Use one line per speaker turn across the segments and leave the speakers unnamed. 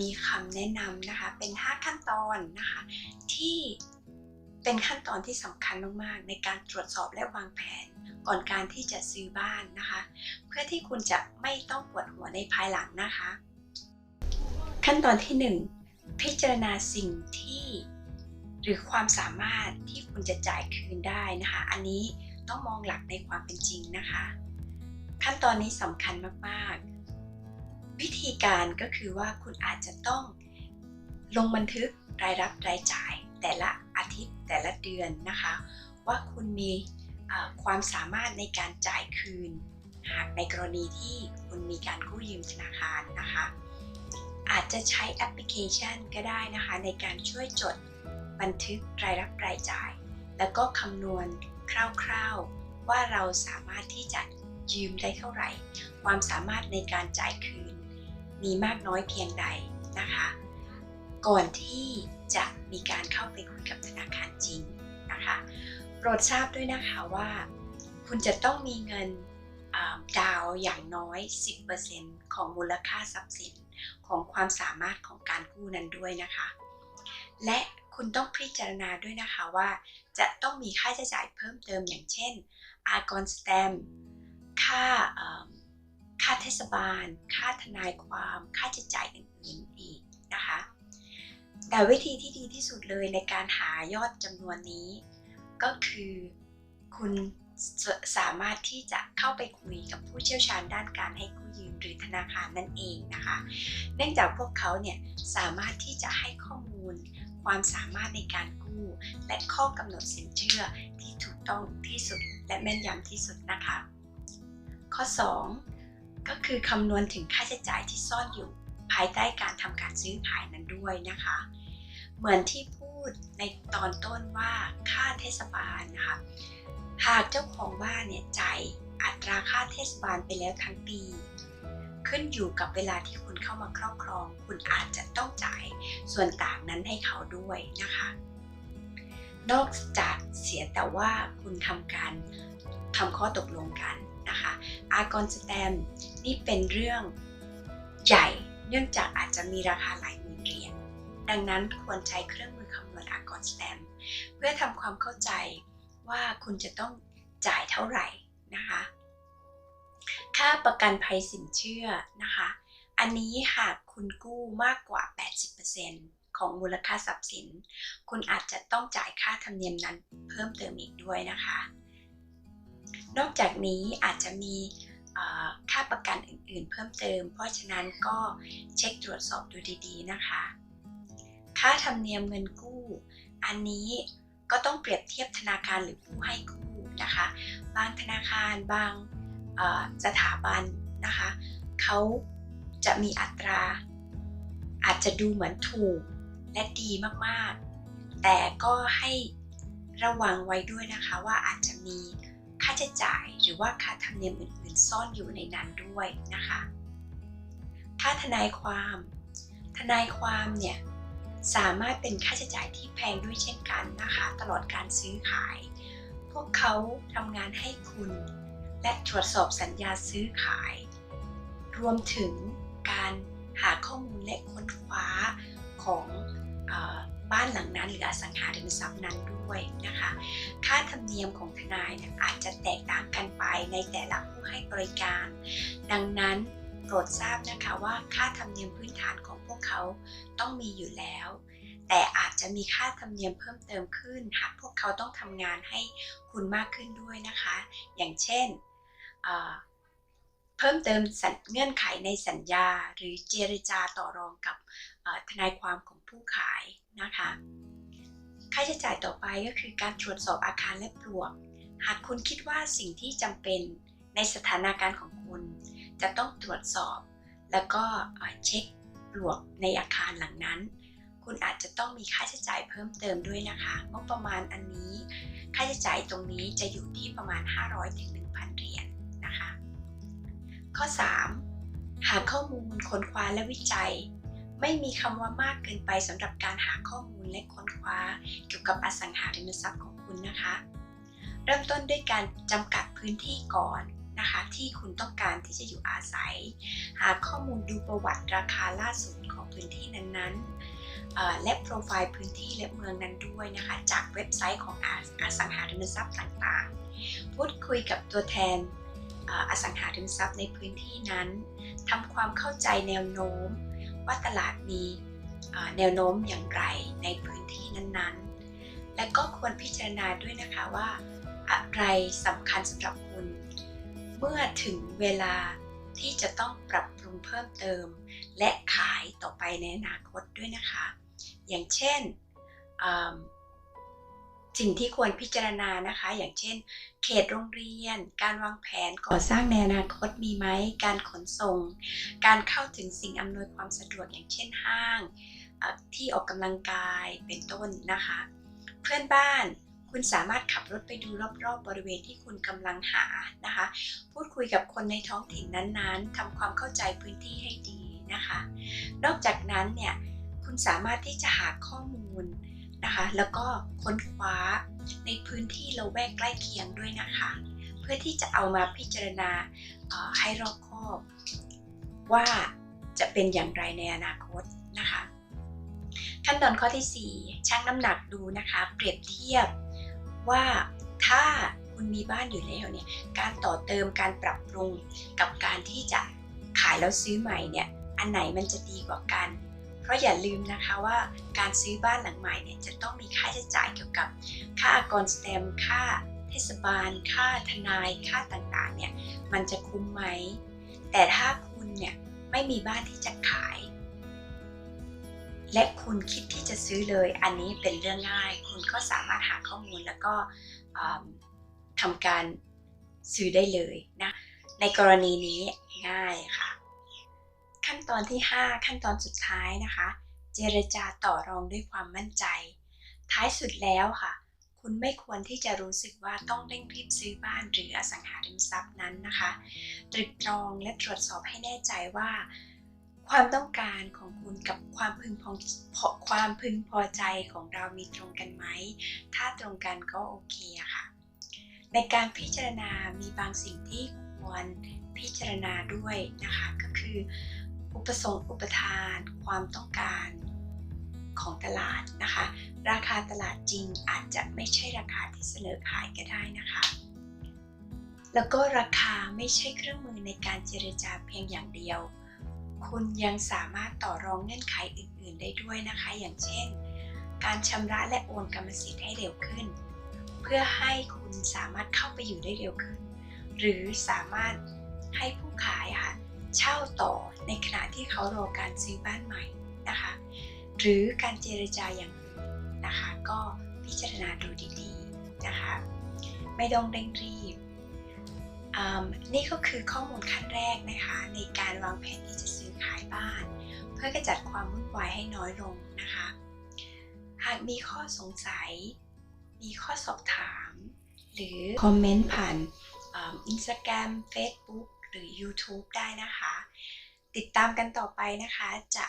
มีคำแนะนำนะคะ เป็น 5 ขั้นตอนนะคะ ที่เป็นขั้นตอนที่สำคัญมากๆ ในการตรวจสอบและวางแผนก่อนการที่จะซื้อบ้านนะคะ เพื่อที่คุณจะไม่ต้องปวดหัวในภายหลังนะคะ ขั้นตอนที่ 1 พิจารณาสิ่งที่หรือความสามารถที่คุณจะจ่ายคืนได้นะคะ อันนี้ต้องมองหลักในความเป็นจริงนะคะ ขั้นตอนนี้สำคัญมากๆ วิธีการก็คือว่าคุณอาจจะต้องลงบันทึกรายรับรายจ่าย แต่ละอาทิตย์แต่ละเดือนนะคะ ว่าคุณมีความสามารถในการจ่ายคืน หากในกรณีที่คุณมีการกู้ยืมธนาคารนะคะ อาจจะใช้แอปพลิเคชันก็ได้นะคะ ในการช่วยจดบันทึกรายรับรายจ่าย แล้วก็คำนวณคร่าวๆ ว่าเราสามารถที่จะยืมได้เท่าไหร่ ความสามารถในการจ่ายคืน มีมากน้อยเพียงใดนะคะ ก่อนที่จะมีการเข้าไปคุยกับธนาคารจริงนะคะ โปรดทราบด้วยนะคะว่า คุณจะต้องมีเงินดาวอย่างน้อย 10%ของมูลค่าทรัพย์สินของความสามารถของการกู้นั้นด้วยนะคะ และคุณต้องพิจารณาด้วยนะคะว่า จะต้องมีค่าใช้จ่ายเพิ่มเติมอย่างเช่น อากรสแตม ค่า ค่าเทศบาล ค่าทนายความ ค่าใช้จ่ายอื่นๆอีกนะคะ แต่วิธีที่ดีที่สุดเลยในการหายอดจำนวนนี้ ก็คือคุณสามารถที่จะเข้าไปคุยกับผู้เชี่ยวชาญด้านการให้กู้ยืมหรือธนาคารนั่นเองนะคะ เนื่องจากพวกเขาเนี่ยสามารถที่จะให้ข้อมูล ความสามารถในการกู้ และข้อกำหนดสินเชื่อที่ถูกต้องที่สุดและแม่นยำที่สุดนะคะ ข้อ 2 ก็คือคำนวณถึงค่าใช้จ่ายที่ซ่อนอยู่ภายใต้การทำการซื้อขายนั้นด้วยนะคะ เหมือนที่พูดในตอนต้นว่าค่าเทศบาลนะคะ หากเจ้าของบ้านเนี่ยจ่ายอัตราค่าเทศบาลไปแล้วทั้งปี ขึ้นอยู่กับเวลาที่คุณเข้ามาครอบครอง คุณอาจจะต้องจ่ายส่วนต่างนั้นให้เขาด้วยนะคะ นอกจากเสียแต่ว่าคุณทำการทำข้อตกลงกัน นะคะ อากรสแตมนี่เป็นเรื่องใหญ่ เนื่องจากอาจจะมีราคาหลายหมื่นเหรียญ ดังนั้นควรใช้เครื่องมือคำนวณอากรสแตมเพื่อทำความเข้าใจว่าคุณจะต้องจ่ายเท่าไหร่นะคะ ค่าประกันภัยสินเชื่อนะคะ อันนี้หากคุณกู้มากกว่า 80%ของมูลค่าทรัพย์สิน คุณอาจจะต้องจ่ายค่าธรรมเนียมนั้นเพิ่มเติมอีกด้วยนะคะ นอกจากนี้อาจจะมีค่าประกันอื่นๆ เพิ่มเติม เพราะฉะนั้นก็เช็คตรวจสอบดูดีๆนะคะ ค่าธรรมเนียมเงินกู้ อันนี้ก็ต้องเปรียบเทียบธนาคารหรือผู้ให้กู้นะคะ บางธนาคารบางสถาบันนะคะเขาจะมีอัตรา อาจจะดูเหมือนถูกและดีมากๆ แต่ก็ให้ระวังไว้ด้วยนะคะว่าอาจจะมี ค่าใช้จ่ายหรือว่าค่าธรรมเนียมอื่น ๆ ซ่อนอยู่ในนั้นด้วยนะคะค่าทนายความ ทนายความเนี่ยสามารถเป็นค่าใช้จ่ายที่แพงด้วยเช่นกันนะคะ ตลอดการซื้อขาย พวกเขาทำงานให้คุณ และตรวจสอบสัญญาซื้อขาย รวมถึงการหาข้อมูลและค้นคว้าของ บ้านหลังนั้นหรืออสังหาริมทรัพย์นั้นด้วยนะคะ ค่าธรรมเนียมของทนายอาจจะแตกต่างกันไปในแต่ละผู้ให้บริการ ดังนั้นโปรดทราบนะคะว่าค่าธรรมเนียมพื้นฐานของพวกเขาต้องมีอยู่แล้ว แต่อาจจะมีค่าธรรมเนียมเพิ่มเติมขึ้น หากพวกเขาต้องทำงานให้คุณมากขึ้นด้วยนะคะ อย่างเช่นเพิ่มเติมเงื่อนไขในสัญญา หรือเจรจาต่อรองกับทนายความของผู้ขาย นะคะ ค่าใช้จ่ายต่อไปก็คือการตรวจสอบอาคารและปลวก หากคุณคิดว่าสิ่งที่จำเป็นในสถานการณ์ของคุณ จะต้องตรวจสอบ แล้วก็เช็คปลวกในอาคารหลังนั้น คุณอาจจะต้องมีค่าใช้จ่ายเพิ่มเติมด้วยนะคะงบประมาณอันนี้ ค่าใช้จ่ายตรงนี้จะอยู่ที่ประมาณ 500ถึง1,000เหรียญนนะคะ ข้อ 3. หาข้อมูลค้นคว้าและวิจัย ไม่มีคำว่ามากเกินไปสำหรับการหาข้อมูลและค้นคว้า เกี่ยวกับอสังหาริมทรัพย์ของคุณนะคะ เริ่มต้นด้วยการจำกัดพื้นที่ก่อนนะคะที่คุณต้องการที่จะอยู่อาศัย หาข้อมูลดูประวัติราคาล่าสุดของพื้นที่นั้นๆ และโปรไฟล์พื้นที่และเมืองนั้นด้วยนะคะจากเว็บไซต์ของออสังหาริมทรัพย์ต่างๆ พูดคุยกับตัวแทนเอ่ออสังหาริมทรัพย์ในพื้นที่นั้นทำความเข้าใจแนวโน้ม ว่าตลาดมีแนวโน้มอย่างไรในพื้นที่นั้นๆ และก็ควรพิจารณาด้วยนะคะว่า อะไรสำคัญสำหรับคุณ เมื่อถึงเวลาที่จะต้องปรับปรุงเพิ่มเติม และขายต่อไปในอนาคตด้วยนะคะ อย่างเช่น สิ่งที่ควรพิจารณานะคะ อย่างเช่น เขตโรงเรียน การวางแผนก่อสร้างในอนาคตมีไหม การขนส่ง การเข้าถึงสิ่งอำนวยความสะดวกอย่างเช่นห้าง ที่ออกกำลังกายเป็นต้นนะคะ เพื่อนบ้านคุณสามารถขับรถไปดูรอบๆ บริเวณที่คุณกำลังหานะคะ พูดคุยกับคนในท้องถิ่นนั้นๆทำความเข้าใจพื้นที่ให้ดีนะคะ นอกจากนั้นเนี่ยคุณสามารถที่จะหาข้อมูล นะคะ แล้วก็ค้นคว้าในพื้นที่ละแวกใกล้เคียงด้วยนะคะ เพื่อที่จะเอามาพิจารณาให้รอบคอบว่าจะเป็นอย่างไรในอนาคตนะคะ ขั้นตอนข้อที่ 4 ชั่งน้ำหนักดูนะคะ เปรียบเทียบว่าถ้าคุณมีบ้านอยู่แล้วเนี่ยการต่อเติมการปรับปรุงกับการที่จะขายแล้วซื้อใหม่เนี่ยอันไหนมันจะดีกว่ากัน เพราะอย่าลืมนะคะว่าการซื้อบ้านหลังใหม่เนี่ยจะต้องมีค่าใช้จ่ายเกี่ยวกับ ค่าอากรสแตมค่าเทศบาล ค่าทนายค่าต่างๆเนี่ยมันจะคุ้มไหม แต่ถ้าคุณเนี่ยไม่มีบ้านที่จะขาย และคุณคิดที่จะซื้อเลย อันนี้เป็นเรื่องง่าย คุณก็สามารถหาข้อมูลแล้วก็ทำการซื้อได้เลยนะในกรณีนี้ง่ายค่ะ ขั้นตอนที่ 5 ขั้นตอนสุดท้ายนะคะ เจรจาต่อรองด้วยความมั่นใจ ท้ายสุดแล้วค่ะ คุณไม่ควรที่จะรู้สึกว่าต้องเร่งรีบซื้อบ้านหรืออสังหาริมทรัพย์นั้นนะคะตรึกตรองและตรวจสอบให้แน่ใจว่า ความต้องการของคุณกับความพึงพอความพึงพอใจของเรามีตรงกันไหม ถ้าตรงกันก็โอเคค่ะ ในการพิจารณามีบางสิ่งที่ควรพิจารณาด้วยนะคะก็คือ อุปสงค์อุปทาน ความต้องการของตลาดนะคะ ราคาตลาดจริงอาจจะไม่ใช่ราคาที่เสนอขายก็ได้นะคะ แล้วก็ราคาไม่ใช่เครื่องมือในการเจรจาเพียงอย่างเดียว คุณยังสามารถต่อรองเงื่อนไขอื่น ๆ ได้ด้วยนะคะ อย่างเช่น การชำระและโอนกรรมสิทธิ์ให้เร็วขึ้น เพื่อให้คุณสามารถเข้าไปอยู่ได้เร็วขึ้น หรือสามารถให้ผู้ขายค่ะ เช่าต่อในขณะที่เขารอการซื้อบ้านใหม่นะคะ หรือการเจรจาอย่างอื่นนะคะ ก็พิจารณาดูดีๆนะคะ ไม่ต้องเร่งรีบนี่ก็คือข้อมูลขั้นแรกนะคะ ในการวางแผนที่จะซื้อขายบ้าน เพื่อกระจัดความวุ่นวายให้น้อยลงนะคะ หากมีข้อสงสัย มีข้อสอบถาม หรือคอมเมนต์ผ่านอินสตาแกรม Facebook หรือ YouTube ได้นะคะ ติดตามกันต่อไปนะคะจะ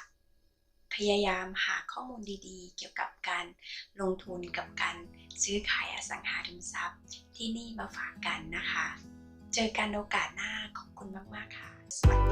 พยายามหาข้อมูลดีๆ เกี่ยวกับการลงทุนกับการซื้อขายอสังหาริมทรัพย์ ที่นี่มาฝากกันนะคะ เจอกันโอกาสหน้าขอบคุณมาก ๆ ค่ะ สวัสดีค่ะ